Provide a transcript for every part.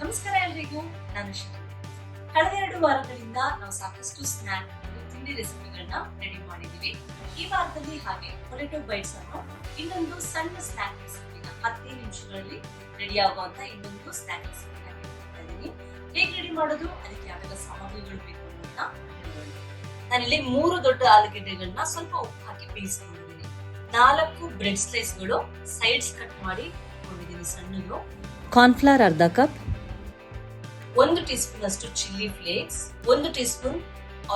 ನಮಸ್ಕಾರ ಎಲ್ರಿಗೂ, ನಾನು ಕಳೆದ ಎರಡು ವಾರಗಳಿಂದ ನಾವು ಸಾಕಷ್ಟು ಸ್ನ್ಯಾಕ್ ತಿಂಡಿ ರೆಸಿಪಿಗಳನ್ನ ರೆಡಿ ಮಾಡಿದೀವಿ ಈ ವಾರದಲ್ಲಿ ಹಾಗೆ ಪೊಟೆಟೊ ಬೈಟ್ಸ್ ಅನ್ನು ಇನ್ನೊಂದು ಸಣ್ಣ ಸ್ನ್ಯಾಕ್ ರೆಸಿಪಿನ ಹತ್ತೇ ನಿಮಿಷಗಳಲ್ಲಿ ರೆಡಿ ಆಗುವಂತ ಇನ್ನೊಂದು ಸ್ನ್ಯಾಕ್ ರೆಸಿಪಿ ಹೇಗೆ ರೆಡಿ ಮಾಡೋದು? ಅದಕ್ಕೆ ಯಾವೆಲ್ಲ ಸಾಮಗ್ರಿಗಳು ಬೇಕು ಅನ್ನೋದನ್ನ. ನಾನಿಲ್ಲಿ ಮೂರು ದೊಡ್ಡ ಆಲೂಗೆಡ್ಡೆಗಳನ್ನ ಸ್ವಲ್ಪ ಉಪ್ಪು ಹಾಕಿ ಬೇಯಿಸ್ಕೊಂಡಿದ್ದೀನಿ. ನಾಲ್ಕು ಬ್ರೆಡ್ ಸ್ಲೈಸ್ಗಳು ಸೈಡ್ಸ್ ಕಟ್ ಮಾಡಿ ಇಟ್ಕೊಂಡಿದ್ದೀನಿ ಸಣ್ಣದು. ಕಾರ್ನ್ಫ್ಲವರ್ ಅರ್ಧ ಕಪ್ ಒಂದು ಟೀ ಸ್ಪೂನ್ ಅಷ್ಟು ಚಿಲ್ಲಿ ಫ್ಲೇಕ್ಸ್, ಒಂದು ಟೀ ಸ್ಪೂನ್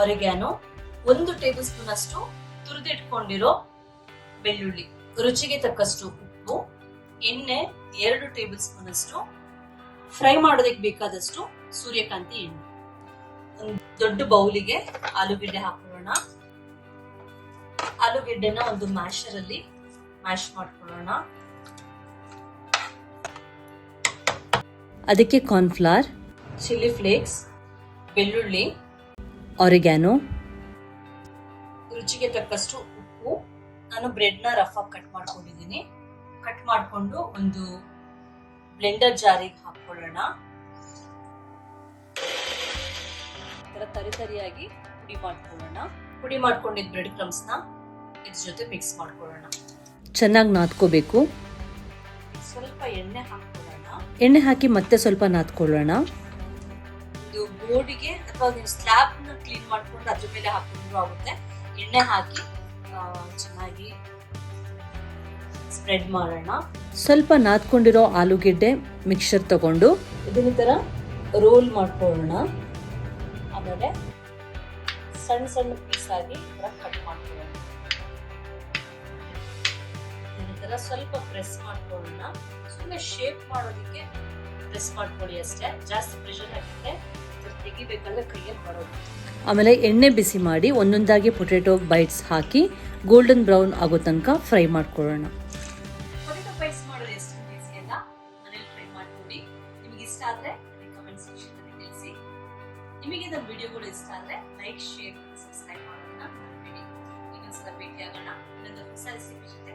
ಆರಿಗ್ಯಾನೋ ಒಂದು ಟೇಬಲ್ ಸ್ಪೂನ್ ಅಷ್ಟು ತುರಿದಿಟ್ಕೊಂಡಿರೋ ಬೆಳ್ಳುಳ್ಳಿ. ರುಚಿಗೆ ತಕ್ಕಷ್ಟು ಉಪ್ಪು, ಎಣ್ಣೆ, ಎರಡು ಟೇಬಲ್ ಸ್ಪೂನ್ ಅಷ್ಟು ಫ್ರೈ ಮಾಡೋದಕ್ಕೆ ಬೇಕಾದಷ್ಟು ಸೂರ್ಯಕಾಂತಿ ಎಣ್ಣೆ. ಒಂದು ದೊಡ್ಡ ಬೌಲಿಗೆ ಆಲೂಗೆಡ್ಡೆ ಹಾಕೊಳ್ಳೋಣ. ಆಲೂಗೆಡ್ಡೆನ ಒಂದು ಮ್ಯಾಶರ್ ಅಲ್ಲಿ ಮ್ಯಾಶ್ ಮಾಡ್ಕೊಳ್ಳೋಣ. ಅದಕ್ಕೆ ಕಾರ್ನ್ಫ್ಲವರ್ ಚಿಲ್ಲಿ ಫ್ಲೇಕ್ಸ್ ಬೆಳ್ಳುಳ್ಳಿ ಆರಿಗ್ಯಾನೋ ರುಚಿಗೆ ತಕ್ಕಷ್ಟು ಉಪ್ಪು. ನಾನು ಬ್ರೆಡ್ನ ರಫ್ ಆಗಿ ಕಟ್ ಮಾಡ್ಕೊಂಡಿದ್ದೀನಿ. ಕಟ್ ಮಾಡಿಕೊಂಡು ಒಂದು ಬ್ಲೆಂಡರ್ ಜಾರಿಗೆ ಹಾಕೊಳ್ಳೋಣ ಥರ ತರ ತರಿ ತರಿಯಾಗಿ ಪುಡಿ ಮಾಡ್ಕೊಳ್ಳೋಣ. ಪುಡಿ ಮಾಡ್ಕೊಂಡಿದ್ದ ಬ್ರೆಡ್ ಕ್ರಮ್ಸ್ನ ಇದ್ರ ಜೊತೆ ಮಿಕ್ಸ್ ಮಾಡ್ಕೊಳ್ಳೋಣ. ಚೆನ್ನಾಗಿ ನಾದ್ಕೋಬೇಕು. ಸ್ವಲ್ಪ ಎಣ್ಣೆ ಹಾಕೊಳ್ಳೋಣ ಎಣ್ಣೆ ಹಾಕಿ ಮತ್ತೆ ಸ್ವಲ್ಪ ನಾದ್ಕೊಳ್ಳೋಣ. ಬೋರ್ಡಿಗೆ ಅಥವಾ ನೀವು ಸ್ಲ್ಯಾಬ್ನ ಕ್ಲೀನ್ ಮಾಡ್ಕೊಂಡು ಅದ್ರ ಮೇಲೆ ಹಾಕೊಂಡ್ರು ಆಗುತ್ತೆ. ಎಣ್ಣೆ ಹಾಕಿ ಚೆನ್ನಾಗಿ ಸ್ಪ್ರೆಡ್ ಮಾಡೋಣ. ಸ್ವಲ್ಪ ನಾದ್ಕೊಂಡಿರೋ ಆಲೂಗೆಡ್ಡೆ ಮಿಕ್ಸರ್ ತಗೊಂಡು ಇದನ್ನ ತರ ರೋಲ್ ಮಾಡ್ಕೊಳ್ಳೋಣ. ಆಮೇಲೆ ಸಣ್ಣ ಸಣ್ಣ ಪೀಸ್ ಆಗಿ ಕಟ್ ಮಾಡ್ಕೊಳ್ಳೋಣ. ತರ ಸ್ವಲ್ಪ ಪ್ರೆಸ್ ಮಾಡ್ಕೊಳ್ಳೋಣ. ಸುಮ್ಮನೆ ಶೇಪ್ ಮಾಡೋದಕ್ಕೆ ಪ್ರೆಸ್ ಮಾಡ್ಕೊಳ್ಳಿ ಅಷ್ಟೇ. ಜಾಸ್ತಿ ಪ್ರೆಷರ್ ಹಾಕಿದ್ರೆ ಇದ್ರ ಕೈಯಲ್ಲಿ ಬರೋದು. ಆಮೇಲೆ ಎಣ್ಣೆ ಬಿಸಿ ಮಾಡಿ ಒಂದೊಂದಾಗಿ ಪೊಟೆಟೊ ಬೈಟ್ಸ್ ಹಾಕಿ ಗೋಲ್ಡನ್ ಬ್ರೌನ್ ಆಗೋ ತನಕ ಫ್ರೈ ಮಾಡ್ಕೊಳ್ಳೋಣ. ಪೊಟೆಟೊ ಪೈಸ್ ಮಾಡೋದು ಎಷ್ಟು ಈಸಿ ಅಲ್ಲ ಮನೇಲಿ ಟ್ರೈ ಮಾಡ್ಕೊಡಿ. ನಿಮಗೆ ಇಷ್ಟ ಆದ್ರೆ ಕಮೆಂಟ್ ಸೆಕ್ಷನ್ ತಿಳಿಸಿ. ನಿಮಗೆ ನಮ್ಮ ವಿಡಿಯೋಗಳು ಇಷ್ಟ ಆದ್ರೆ ಲೈಕ್ ಶೇರ್ ಸಬ್ಸ್ಕ್ರೈಬ್ ಮಾಡೋದನ್ನ ಇನ್ನೊಂದ್ಸಲ ಭೇಟಿಯಾಗೋಣ. ಇನ್ನೊಂದು ಹೊಸ ರೆಸಿಪಿ ಜೊತೆ.